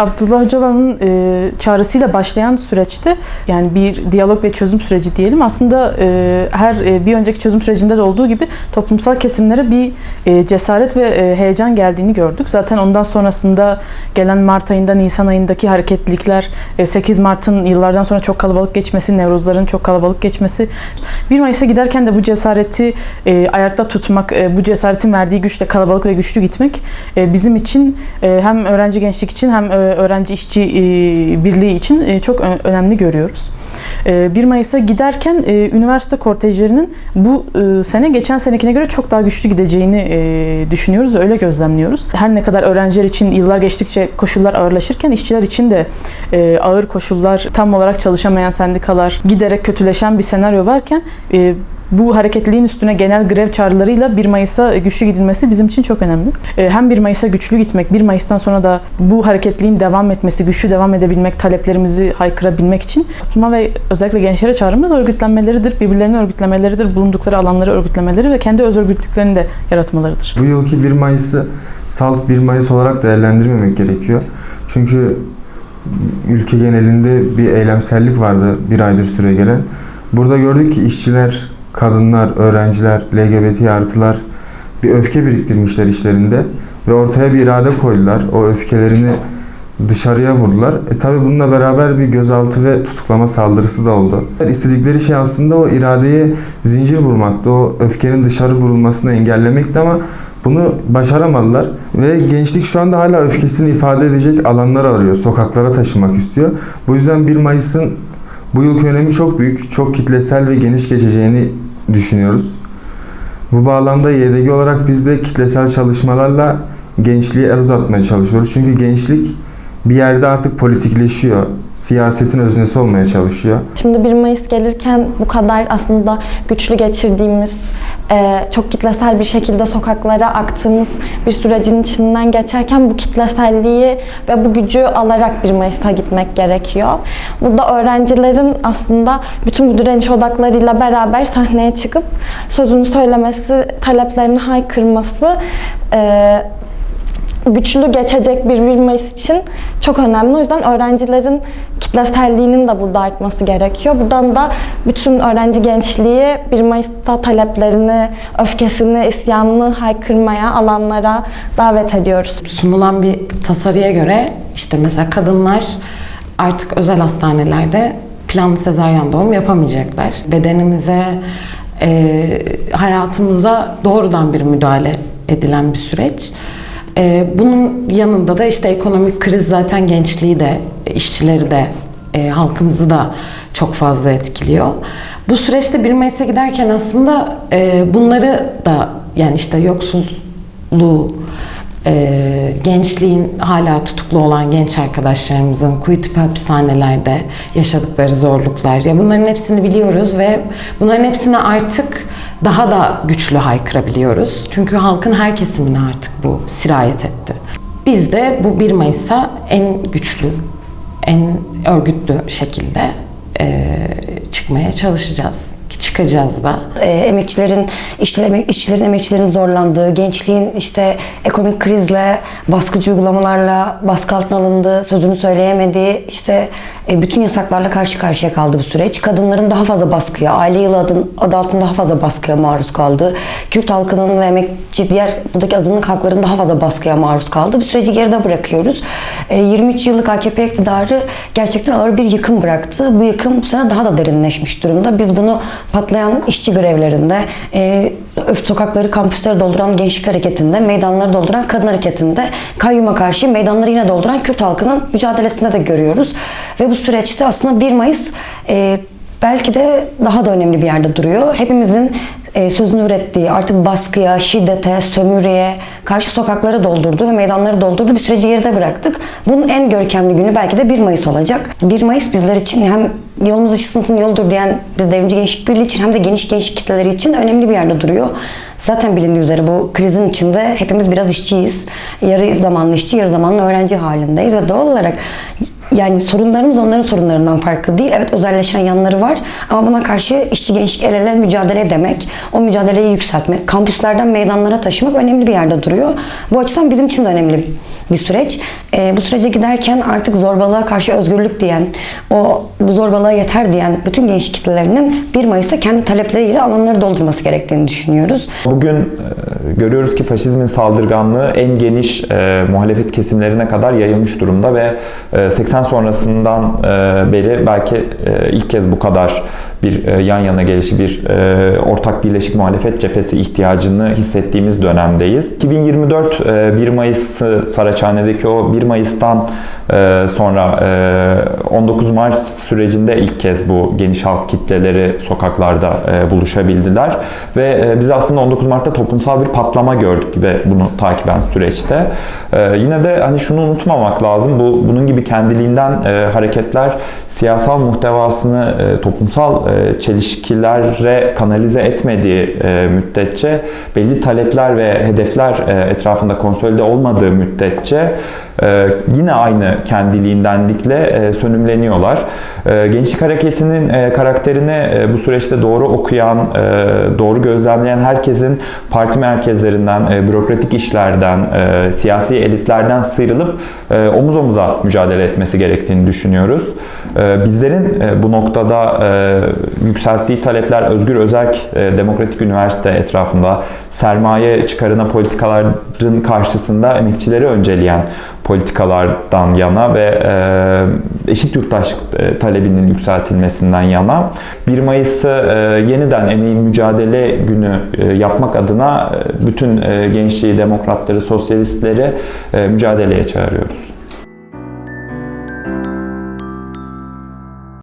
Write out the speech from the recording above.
Abdullah Öcalan'ın e, çağrısıyla başlayan süreçte yani bir diyalog ve çözüm süreci diyelim aslında e, her e, bir önceki çözüm sürecinde de olduğu gibi toplumsal kesimlere bir e, cesaret ve e, heyecan geldiğini gördük. Zaten ondan sonrasında gelen Mart ayında Nisan ayındaki hareketlilikler e, 8 Mart'ın yıllardan sonra çok kalabalık geçmesi, Nevruzların çok kalabalık geçmesi 1 Mayıs'a giderken de bu cesareti e, ayakta tutmak, e, bu cesaretin verdiği güçle kalabalık ve güçlü gitmek e, bizim için e, hem öğrenci gençlik için hem öğrenci işçi e, birliği için e, çok önemli görüyoruz. E, 1 Mayıs'a giderken e, üniversite kortejlerinin bu e, sene geçen senekine göre çok daha güçlü gideceğini e, düşünüyoruz, öyle gözlemliyoruz. Her ne kadar öğrenciler için yıllar geçtikçe koşullar ağırlaşırken işçiler için de e, ağır koşullar, tam olarak çalışamayan sendikalar, giderek kötüleşen bir senaryo varken e, bu hareketliliğin üstüne genel grev çağrılarıyla 1 Mayıs'a güçlü gidilmesi bizim için çok önemli. Ee, Hem 1 Mayıs'a güçlü gitmek, 1 Mayıs'tan sonra da bu hareketliliğin devam etmesi, güçlü devam edebilmek, taleplerimizi haykırabilmek için topluma ve özellikle gençlere çağrımız örgütlenmeleridir, birbirlerini örgütlemeleridir, bulundukları alanları örgütlemeleri ve kendi öz örgütlüklerini de yaratmalarıdır. Bu yılki 1 Mayıs'ı salt 1 Mayıs olarak değerlendirmemek gerekiyor. Çünkü ülke genelinde bir eylemsellik vardı bir aydır süre gelen. Burada gördük ki işçiler, kadınlar, öğrenciler, LGBT artılar bir öfke biriktirmişler işlerinde ve ortaya bir irade koydular. O öfkelerini dışarıya vurdular. E tabi bununla beraber bir gözaltı ve tutuklama saldırısı da oldu. İstedikleri şey aslında o iradeye zincir vurmaktı. O öfkenin dışarı vurulmasını engellemekti ama bunu başaramadılar ve gençlik şu anda hala öfkesini ifade edecek alanlar arıyor. Sokaklara taşımak istiyor. Bu yüzden 1 Mayıs'ın bu yılki önemi çok büyük, çok kitlesel ve geniş geçeceğini düşünüyoruz. Bu bağlamda YDG olarak biz de kitlesel çalışmalarla gençliğe el uzatmaya çalışıyoruz. Çünkü gençlik bir yerde artık politikleşiyor. Siyasetin öznesi olmaya çalışıyor. Şimdi 1 Mayıs gelirken bu kadar aslında güçlü geçirdiğimiz, çok kitlesel bir şekilde sokaklara aktığımız bir sürecin içinden geçerken bu kitleselliği ve bu gücü alarak 1 Mayıs'a gitmek gerekiyor. Burada öğrencilerin aslında bütün bu direniş odaklarıyla beraber sahneye çıkıp sözünü söylemesi, taleplerini haykırması e, güçlü geçecek bir 1 Mayıs için çok önemli. O yüzden öğrencilerin kitleselliğinin de burada artması gerekiyor. Buradan da bütün öğrenci gençliği 1 Mayıs'ta taleplerini, öfkesini, isyanını haykırmaya, alanlara davet ediyoruz. sunulan bir tasarıya göre işte mesela kadınlar artık özel hastanelerde planlı sezaryen doğum yapamayacaklar. Bedenimize, e, hayatımıza doğrudan bir müdahale edilen bir süreç. E, bunun yanında da işte ekonomik kriz zaten gençliği de, işçileri de, e, halkımızı da çok fazla etkiliyor. Bu süreçte bir Mayıs'a giderken aslında e, bunları da yani işte yoksulluğu, e, gençliğin hala tutuklu olan genç arkadaşlarımızın kuyu tipi hapishanelerde yaşadıkları zorluklar ya bunların hepsini biliyoruz ve bunların hepsini artık daha da güçlü haykırabiliyoruz. Çünkü halkın her kesimine artık bu sirayet etti. Biz de bu 1 Mayıs'a en güçlü, en örgütlü şekilde e, çıkmaya çalışacağız. Çıkacağız da. e, emekçilerin, işçiler, emek, işçilerin, emekçilerin zorlandığı, gençliğin işte ekonomik krizle, baskıcı uygulamalarla baskı altına alındığı, sözünü söyleyemediği, işte e, bütün yasaklarla karşı karşıya kaldı bu süreç. Kadınların daha fazla baskıya, aile yılı adın, adı altında daha fazla baskıya maruz kaldı. Kürt halkının ve emekçi diğer buradaki azınlık halkların daha fazla baskıya maruz kaldı. Bu süreci geride bırakıyoruz. E, 23 yıllık AKP iktidarı gerçekten ağır bir yıkım bıraktı. Bu yıkım bu sene daha da derinleşmiş durumda. Biz bunu patlayan işçi grevlerinde, e, öf sokakları, kampüsleri dolduran gençlik hareketinde, meydanları dolduran kadın hareketinde, kayyuma karşı meydanları yine dolduran Kürt halkının mücadelesinde de görüyoruz. Ve bu süreçte aslında 1 Mayıs e, belki de daha da önemli bir yerde duruyor. Hepimizin e, sözünü ürettiği, artık baskıya, şiddete, sömürüye karşı sokakları doldurdu ve meydanları doldurdu. Bir süreci geride bıraktık. Bunun en görkemli günü belki de 1 Mayıs olacak. 1 Mayıs bizler için hem yolumuz ışık sınıfının yoludur diyen biz Devrimci Gençlik Birliği için hem de geniş gençlik kitleleri için önemli bir yerde duruyor. Zaten bilindiği üzere bu krizin içinde hepimiz biraz işçiyiz. Yarı zamanlı işçi, yarı zamanlı öğrenci halindeyiz ve doğal olarak yani sorunlarımız onların sorunlarından farklı değil. Evet özelleşen yanları var ama buna karşı işçi gençlik el ele mücadele demek, o mücadeleyi yükseltmek, kampüslerden meydanlara taşımak önemli bir yerde duruyor. Bu açıdan bizim için de önemli bir süreç. Ee, bu sürece giderken artık zorbalığa karşı özgürlük diyen, o bu zorbalığa yeter diyen bütün gençlik kitlelerinin 1 Mayıs'ta kendi talepleriyle alanları doldurması gerektiğini düşünüyoruz. Bugün e, görüyoruz ki faşizmin saldırganlığı en geniş e, muhalefet kesimlerine kadar yayılmış durumda ve e, 80 sonrasından e, beri belki e, ilk kez bu kadar bir e, yan yana gelişi bir e, ortak birleşik muhalefet cephesi ihtiyacını hissettiğimiz dönemdeyiz. 2024 e, 1 Mayıs Saraçhane'deki o 1 Mayıs'tan e, sonra e, 19 Mart sürecinde ilk kez bu geniş halk kitleleri sokaklarda buluşabildiler ve biz aslında 19 Mart'ta toplumsal bir patlama gördük ve bunu takiben süreçte. Yine de hani şunu unutmamak lazım. Bu bunun gibi kendiliğinden hareketler siyasal muhtevasını toplumsal çelişkilere kanalize etmediği e, müddetçe belli talepler ve hedefler e, etrafında konsolide olmadığı müddetçe e, yine aynı kendiliğindenlikle e, sönümleniyorlar. E, Gençlik hareketinin e, karakterini e, bu süreçte doğru okuyan, doğru gözlemleyen herkesin parti merkezlerinden, bürokratik işlerden, siyasi elitlerden sıyrılıp omuz omuza mücadele etmesi gerektiğini düşünüyoruz. Bizlerin bu noktada yükselttiği talepler Özgür Özerk Demokratik Üniversite etrafında sermaye çıkarına politikaların karşısında emekçileri önceleyen politikalardan yana ve e, eşit yurttaşlık e, talebinin yükseltilmesinden yana 1 Mayıs'ı e, yeniden emeğin mücadele günü e, yapmak adına e, bütün e, gençliği, demokratları, sosyalistleri e, mücadeleye çağırıyoruz.